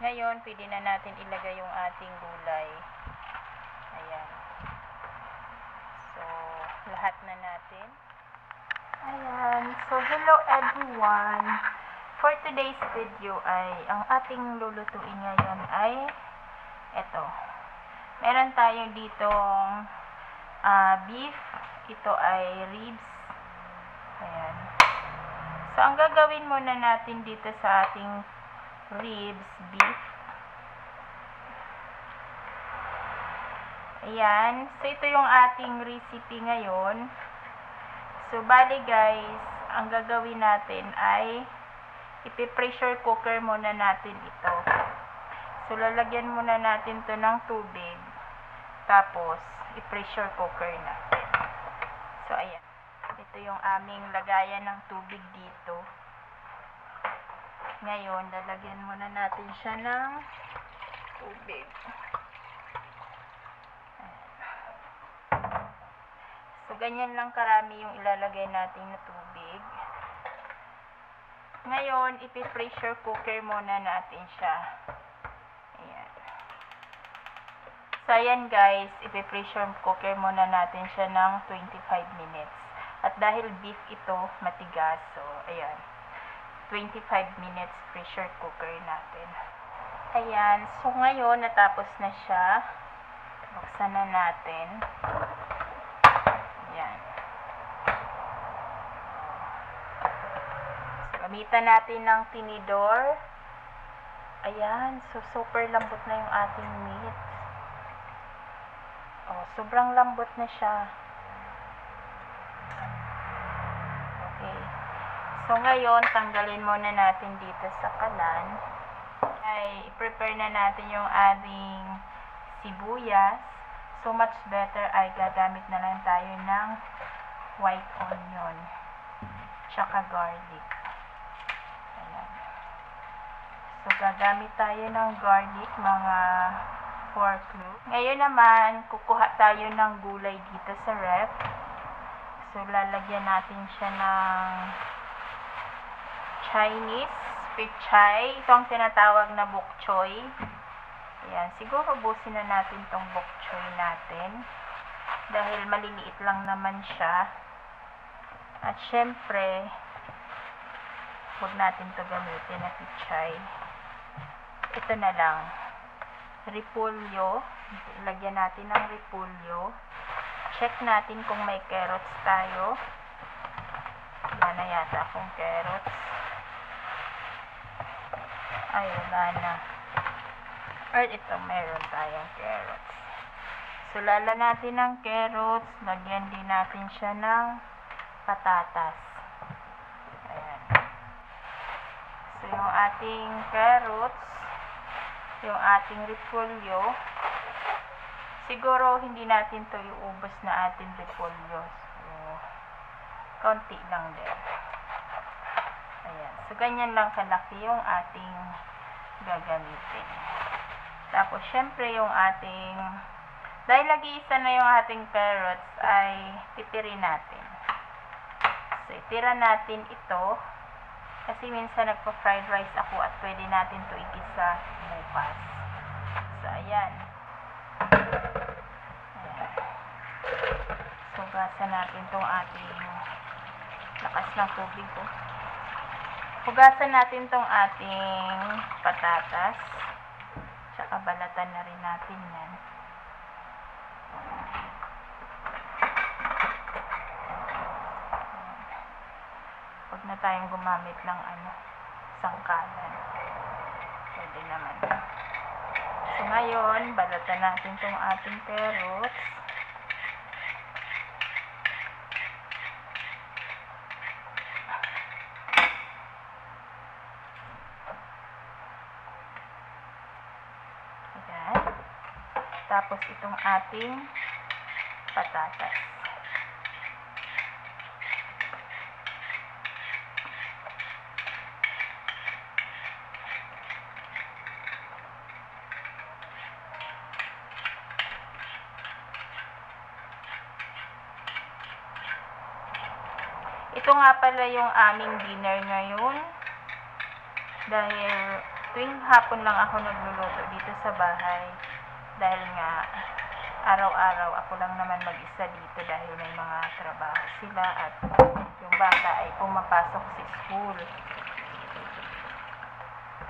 Ngayon, pwede na natin ilagay yung ating gulay. Ayan. So, lahat na natin. Ayan. So, hello everyone. For today's video ay, ang ating lulutuin ngayon ay eto. Meron tayo ditong ah, beef. Ito ay ribs. Ayan. So, ang gagawin muna natin dito sa ating ribs, beef. Ayan. So, ito yung ating recipe ngayon. So, bali guys, ang gagawin natin ay ipipressure cooker muna natin ito. So, lalagyan muna natin to ng tubig. Tapos, i-pressure cooker natin. So, ayan. Ito yung aming lagayan ng tubig dito. Ngayon, lalagyan muna natin siya ng tubig. So, ganyan lang karami yung ilalagay natin na tubig. Ngayon, ipi-pressure cooker muna natin siya. Ayan. So, ayan guys, ipi-pressure cooker muna natin siya ng 25 minutes. At dahil beef ito, matigas. So, ayan. 25 minutes pressure cooker natin. Ayan. So, ngayon, natapos na siya. Buksan na natin. Ayan. So, gamitan natin ng tinidor. Ayan. So, super lambot na yung ating meat. Oh, sobrang lambot na siya. So, ngayon, tanggalin muna natin dito sa kalan. Ay, i-prepare na natin yung ating sibuyas. So, much better ay gagamit na lang tayo ng white onion. Tsaka garlic. Ayan. So, gagamit tayo ng garlic, mga 4 cloves. Ngayon naman, kukuha tayo ng gulay dito sa ref. So, lalagyan natin siya ng Chinese pichay. Ito ang tinatawag na bok choy. Ayan, siguro busin na natin tong bok choy natin. Dahil maliliit lang naman siya. At syempre, huwag natin to gamitin na pichay. Ito na lang. Repolyo. Lagyan natin ng repolyo. Check natin kung may carrots tayo. Wala na yata akong carrots. Ay, wala na. Or ito, meron tayong carrots. So, lala natin ng carrots. Lagyan din natin siya ng patatas. Ayan. So, yung ating carrots, yung ating repolyo, siguro hindi natin to iubos na ating repolyo. So, konti lang din. Ayan. So, ganyan lang kalaki yung ating gagamitin. Tapos, syempre, yung ating, dahil lagi-isa na yung ating carrots, ay titirin natin. So, itira natin ito. Kasi minsan nagpa-fried rice ako at pwede natin to igisa bukas. So, ayan. Ayan. So, gasan natin tong ating lakas ng tubig ko. Hugasan natin tong ating patatas. Tsaka balatan na rin natin yan. Huwag na tayong gumamit ng ano, sangkalan. Pwede naman. So, ngayon, balatan natin tong ating carrots. Ayan. Tapos itong ating patatas. Ito nga pala yung aming dinner ngayon. Dahil tuwing hapon lang ako nagluluto dito sa bahay. Dahil nga, araw-araw ako lang naman mag-isa dito dahil may mga trabaho sila at yung bata ay pumapasok sa school.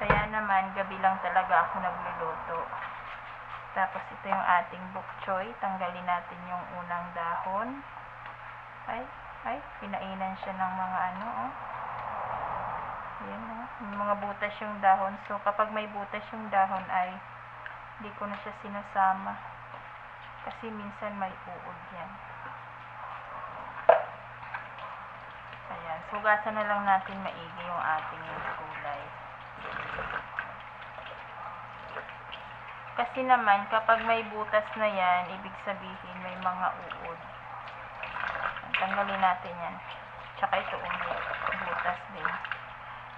Kaya naman, gabi lang talaga ako nagluluto. Tapos ito yung ating bok choy. Tanggalin natin yung unang dahon. Ay, ay, pinainan siya ng mga ano, oh. Ayan, oh. May mga butas yung dahon. So, kapag may butas yung dahon ay hindi ko na siya sinasama. Kasi minsan may uod yan. Ayan. Sugasan na lang natin maigi yung ating gulay. Kasi naman, kapag may butas na yan, ibig sabihin may mga uod. Tanggalin natin yan. Tsaka ito, oh, may butas din.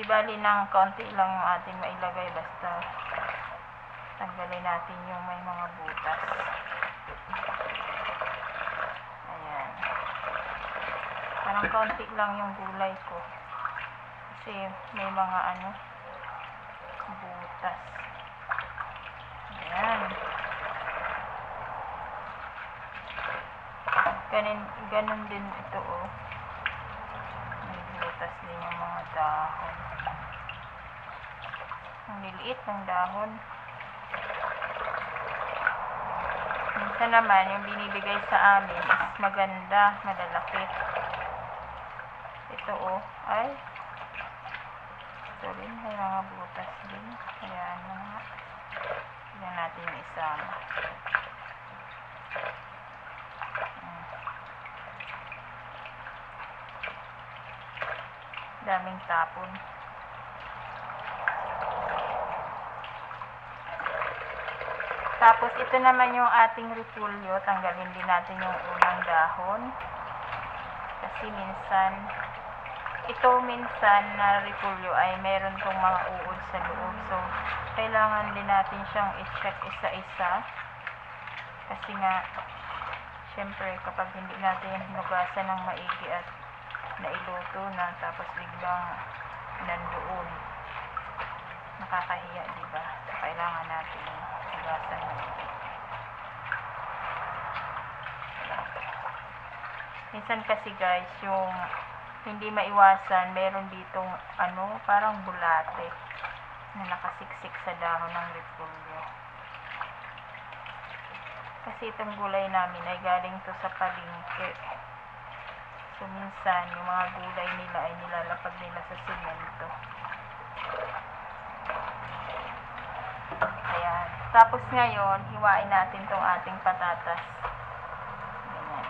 Di bali ng konti lang ating mailagay, basta tanggalin natin yung may mga butas. Ayan. Parang konti lang yung gulay ko. Kasi may mga ano, butas. Ayan. Ganun, ganun din ito, oh. May butas din yung mga dahon. Ang liliit ng dahon. Minsan naman, yung binibigay sa amin is maganda, malalaki. Ito, oh. Ay. Ito rin, may mga butas din. Ayan na nga. Tignan natin yung isama. Mm. Daming tapon. Tapos ito naman yung ating repulyo. Tanggalin din natin yung unang dahon. Kasi minsan, ito minsan na repulyo ay meron tong mga uod sa loob. So, kailangan din natin siyang i-check isa-isa. Kasi nga, syempre kapag hindi natin hinugasan ng maigi at nailuto na tapos biglang nandoon, nakakahiya, di ba? So, kailangan natin. Minsan kasi guys, yung hindi maiwasan, meron ditong ano, parang bulate na nakasiksik sa dahon ng repulyo. Kasi itong gulay namin ay galing to sa palengke. So minsan, yung mga gulay nila ay nilalapag nila sa simento. Ayan. Tapos ngayon, hiwain natin tong ating patatas. Ganyan.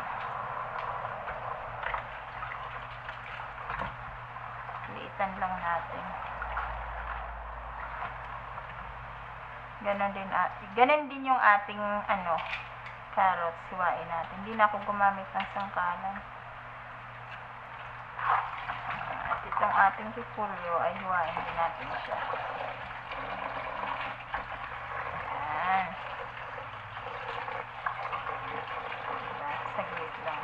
Liitan lang natin. Ganon din, ganon din yung ating ano, carrots, hiwain natin. Hindi na ako gumamit ng sangkalan. At itong ating repolyo ay hiwain din natin siya. Ayan. Diba? Saglit lang.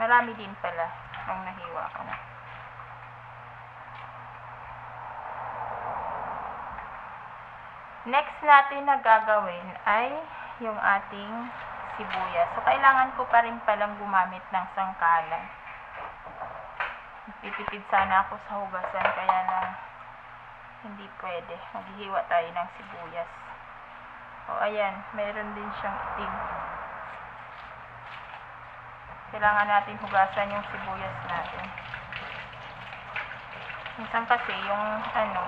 Marami din pala ang nahiwa ko na. Next natin na gagawin ay yung ating sibuyas. So, kailangan ko pa rin palang gumamit ng sangkalan. Pipipid sana ako sa hugasan, kaya lang hindi pwede. Maghihiwa tayo ng sibuyas. O, ayan, meron din siyang itim. Kailangan natin hugasan yung sibuyas natin. Minsan kasi yung ano,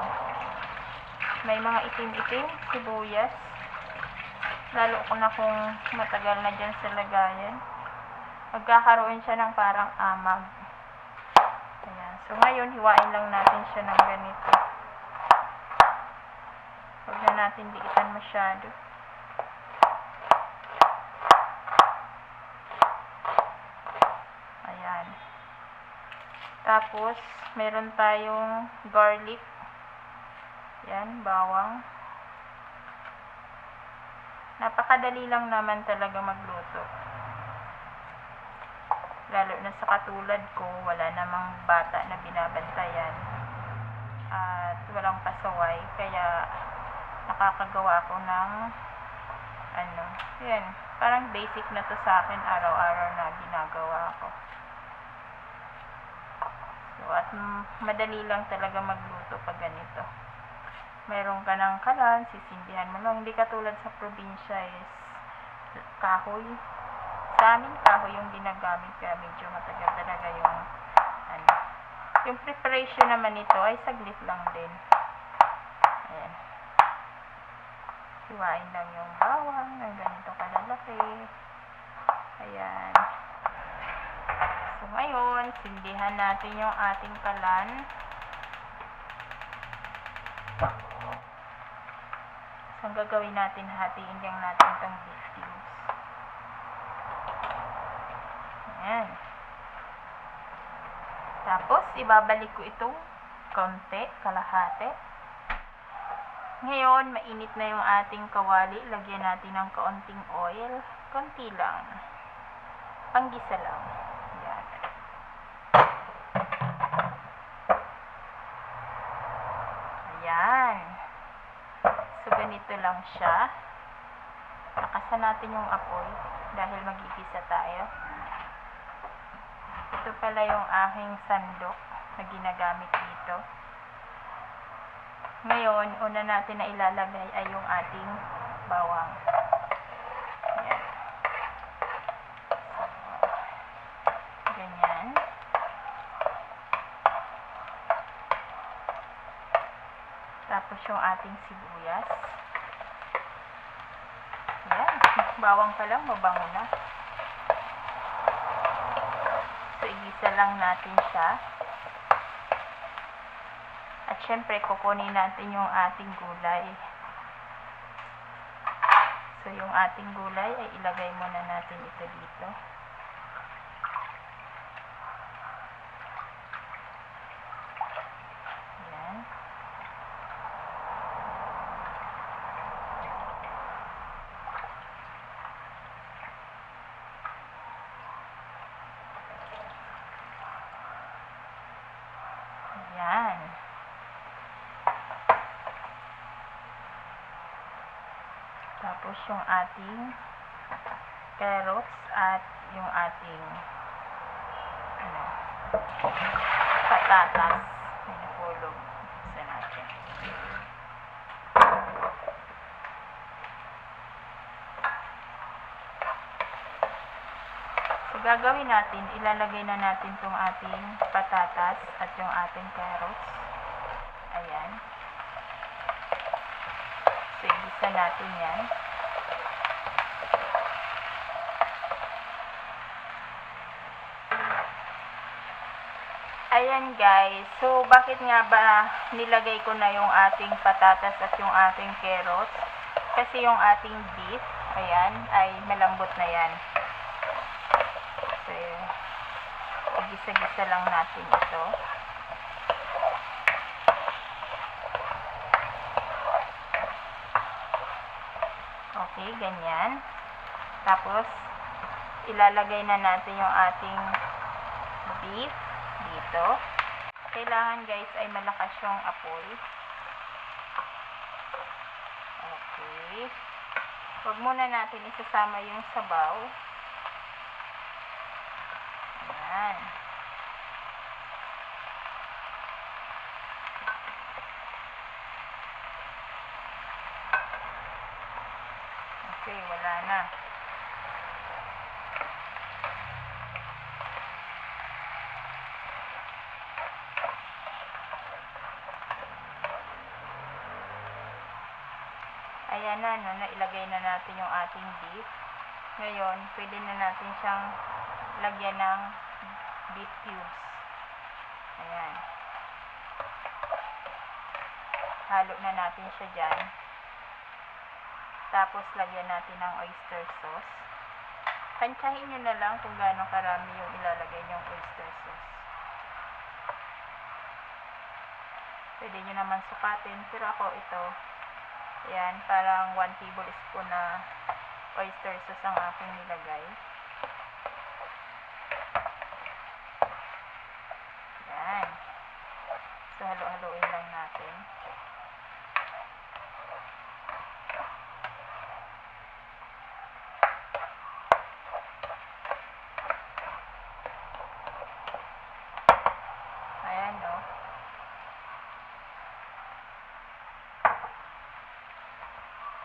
may mga itim-itim sibuyas. Lalo ko na kung matagal na dyan sa lagayan. Magkakaroon siya ng parang amag. Ayan. So, ngayon, hiwain lang natin siya ng ganito. Huwag na natin liitan masyado. Ayan. Tapos, meron tayong garlic. Yan, bawang. Napakadali lang naman talaga magluto. Lalo na sa katulad ko, wala namang bata na binabantayan. At walang pasaway, kaya nakakagawa ko ng ano, yan, parang basic na to sa akin araw-araw na ginagawa ko. So, at madali lang talaga magluto pag ganito. Meron ka ng kalan, sisindihan mo lang. Hindi katulad sa probinsya is kahoy. Sa amin, kahoy yung ginagamit kaya medyo matagal talaga yung ano. Yung preparation naman nito ay saglit lang din. Ayan. Hiwain lang yung bawang ng ganito kalalaki. Ayan. So, ngayon, sindihan natin yung ating kalan. So, ang gagawin natin, hatiin lang natin itong beef cubes. Ayan. Tapos, ibabalik ko itong konti, kalahati. Ngayon, mainit na yung ating kawali. Lagyan natin ng kaunting oil. Konti lang. Panggisa lang. Ayan. Ayan. So, ganito lang siya. Nakasan natin yung apoy dahil magigisa tayo. Ito pala yung aking sandok na ginagamit dito. Ngayon, una natin na ilalagay ay yung ating bawang. Ganyan. Tapos yung ating sibuyas. Ayan. Bawang pa lang, mabango na. So, igisa lang natin siya. At syempre, kukunin natin yung ating gulay. So, yung ating gulay ay ilagay muna natin ito dito. Ayan. Ayan. Tapos yung ating carrots at yung ating ano, patatas. May nahulog. Isa natin. So, gagawin natin, ilalagay na natin itong ating patatas at yung ating carrots. Ayan. So, igisa natin yan. Ayan guys. So, bakit nga ba nilagay ko na yung ating patatas at yung ating carrots? Kasi yung ating beef, ayan, ay malambot na yan. So, igisa-gisa lang natin ito. Okay, ganyan. Tapos, ilalagay na natin yung ating beef dito. Kailangan guys ay malakas yung apoy. Okay. Huwag muna natin isasama yung sabaw. Ayan. Okay, wala na. Ayan na, no, nailagay na natin yung ating beef. Ngayon, pwede na natin siyang lagyan ng beef cubes. Ayan. Halo na natin siya dyan. Tapos, lagyan natin ng oyster sauce. Tansyahin nyo na lang kung gaano karami yung ilalagay nyong oyster sauce. Pwede nyo naman sukatin. Pero ako ito, yan, parang 1 tablespoon na oyster sauce ang aking nilagay. Yan. So, halo-haloin lang natin.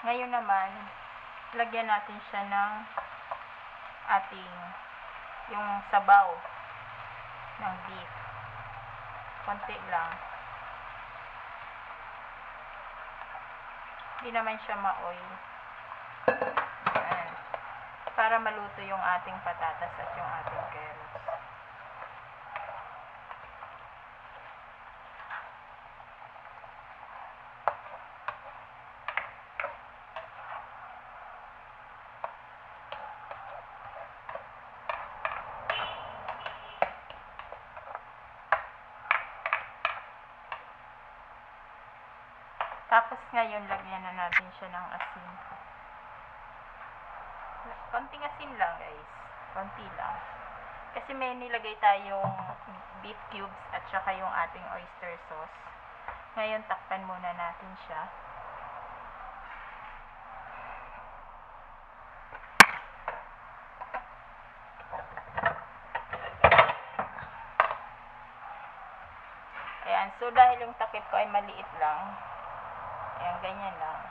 Ngayon naman, lagyan natin siya ng ating yung sabaw ng beef. Konti lang. Hindi naman siya ma-oil. Para maluto yung ating patatas at yung ating carrots. Tapos ngayon, lagyan na natin siya ng asin. Konting asin lang, guys. Konti lang. Kasi may nilagay tayong beef cubes at saka yung ating oyster sauce. Ngayon, takpan muna natin siya. Ayan, so dahil yung takip ko ay maliit lang, ayan, ganyan lang.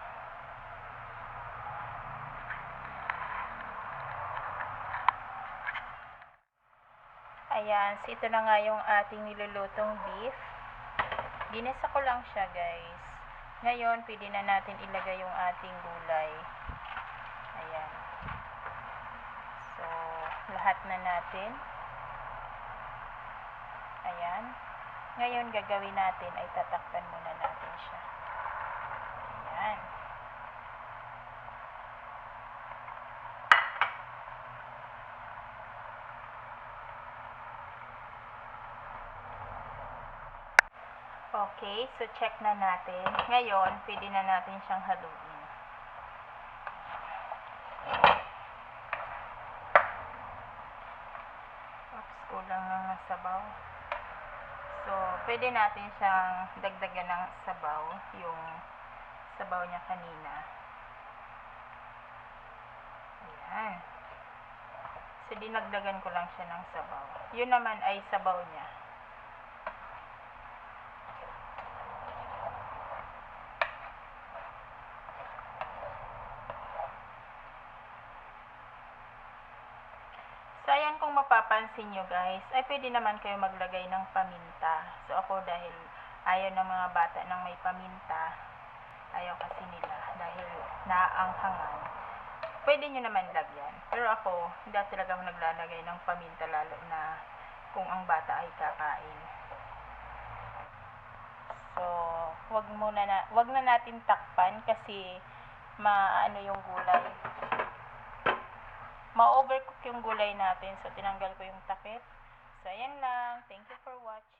Ayan, so ito na nga yung ating nilulutong beef. Ginisa ko lang siya, guys. Ngayon, pwede na natin ilagay yung ating gulay. Ayan. So, lahat na natin. Ayan. Ngayon, gagawin natin ay tatakpan muna natin siya. Ayan. Okay, so check na natin. Ngayon, pwede na natin siyang haluin. Oops, kulang lang ng sabaw. So, pwede natin siyang dagdagan ng sabaw, yung sabaw niya kanina. Ayan. So, dinagdagan ko lang siya ng sabaw. Yun naman ay sabaw niya. Kung mapapansin nyo guys, ay pwede naman kayo maglagay ng paminta. So, ako dahil ayaw ng mga bata ng may paminta, ayaw kasi nila dahil naanghangan. Pwede nyo naman lagyan. Pero ako, hindi talaga ako naglalagay ng paminta lalo na kung ang bata ay kakain. So, wag muna na, wag na natin takpan kasi maano yung gulay ma-overcook yung gulay natin. So, tinanggal ko yung takip. So, ayan lang. Thank you for watching.